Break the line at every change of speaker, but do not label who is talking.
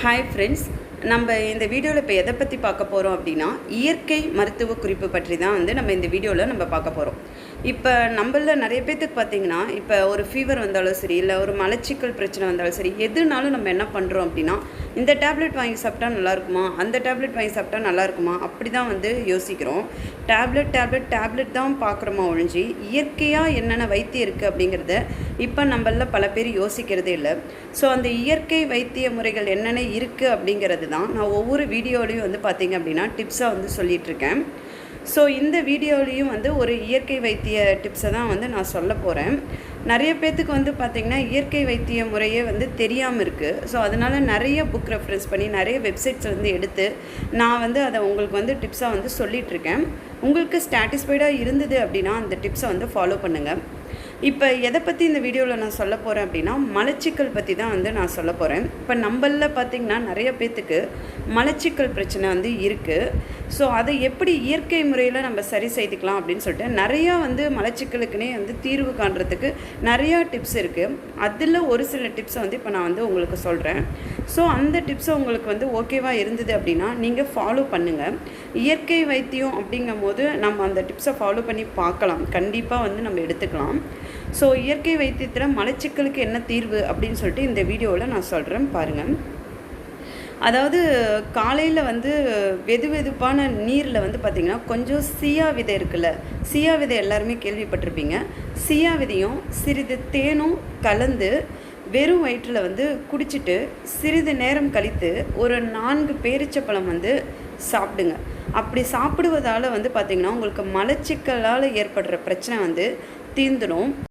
Hi friends நம்ம இந்த வீடியோவில் இப்போ எதை பற்றி பார்க்க போகிறோம் அப்படின்னா இயற்கை மருத்துவ குறிப்பு பற்றி தான் வந்து நம்ம இந்த வீடியோவில் நம்ம பார்க்க போகிறோம் இப்போ நம்மள நிறைய பேர்த்துக்கு பார்த்தீங்கன்னா இப்போ ஒரு ஃபீவர் வந்தாலும் சரி இல்லை ஒரு மலச்சிக்கல் பிரச்சனை வந்தாலும் சரி எதுனாலும் நம்ம என்ன பண்ணுறோம் அப்படின்னா இந்த டேப்லெட் வாங்கி சாப்பிட்டா நல்லா இருக்குமா அந்த டேப்லெட் வாங்கி சாப்பிட்டா நல்லா இருக்குமா அப்படி தான் வந்து யோசிக்கிறோம். டேப்லெட் டேப்லெட் டேப்லெட் தான் பார்க்குறோமா ஒழிஞ்சு இயற்கையாக என்னென்ன வைத்தியம் இருக்குது அப்படிங்கிறத இப்போ நம்மள பல பேர் யோசிக்கிறதே இல்லை. ஸோ அந்த இயற்கை வைத்திய முறைகள் என்னென்ன இருக்குது அப்படிங்கிறது தான் நான் ஒவ்வொரு வீடியோலையும் வந்து பார்த்திங்க அப்படின்னா டிப்ஸாக வந்து சொல்லிகிட்ருக்கேன் ஸோ இந்த வீடியோலையும் வந்து ஒரு இயற்கை வைத்திய டிப்ஸை தான் வந்து நான் சொல்ல போகிறேன் நிறைய பேர்த்துக்கு வந்து பார்த்திங்கன்னா இயற்கை வைத்திய முறையே வந்து தெரியாமல் இருக்குது ஸோ அதனால் நிறைய புக் ரெஃபரன்ஸ் பண்ணி நிறைய வெப்சைட்ஸ் வந்து எடுத்து நான் வந்து அதை உங்களுக்கு வந்து டிப்ஸாக வந்து சொல்லிகிட்ருக்கேன் உங்களுக்கு ஸ்டாட்டிஸ்ஃபைடாக இருந்தது அப்படின்னா அந்த டிப்ஸை வந்து ஃபாலோ பண்ணுங்கள் இப்போ எதை பற்றி இந்த வீடியோவில் நான் சொல்ல போகிறேன் அப்படின்னா மலச்சிக்கல் பற்றி தான் வந்து நான் சொல்ல போகிறேன் இப்போ நம்மளில் பார்த்திங்கன்னா நிறைய பேர்த்துக்கு மலச்சிக்கல் பிரச்சனை வந்து இருக்குது ஸோ அதை எப்படி இயற்கை முறையில் நம்ம சரி செய்துக்கலாம் அப்படின்னு சொல்லிட்டு நிறையா வந்து மலச்சிக்கலுக்குனே வந்து தீர்வு காண்றதுக்கு நிறையா டிப்ஸ் இருக்குது அதில் ஒரு சில டிப்ஸை வந்து இப்போ நான் வந்து உங்களுக்கு சொல்கிறேன் ஸோ அந்த டிப்ஸை உங்களுக்கு வந்து ஓகேவாக இருந்தது அப்படின்னா நீங்கள் ஃபாலோ பண்ணுங்கள் இயற்கை வைத்தியம் அப்படிங்கும் போது நம்ம அந்த டிப்ஸை ஃபாலோ பண்ணி பார்க்கலாம். கண்டிப்பாக வந்து நம்ம எடுத்துக்கலாம். ஸோ இயற்கை வைத்தியத்தில் மலச்சிக்கலுக்கு என்ன தீர்வு அப்படின்னு சொல்லிட்டு இந்த வீடியோவில் நான் சொல்கிறேன் பாருங்கள் அதாவது காலையில் வந்து வெது வெதுப்பான நீரில் வந்து பார்த்திங்கன்னா கொஞ்சம் சியா விதை இருக்குல்ல சியா விதை எல்லாருமே கேள்விப்பட்டிருப்பீங்க. சியா விதையும் சிறிது தேனும் கலந்து வெறும் வயிற்றில் வந்து குடிச்சிட்டு சிறிது நேரம் கழித்து ஒரு நான்கு பேரிச்சப்பழம் வந்து சாப்பிடுங்க. அப்படி சாப்பிடுவதால் வந்து பார்த்திங்கன்னா உங்களுக்கு மலச்சிக்கலால் ஏற்படுற பிரச்சனை வந்து தீர்ந்துடும்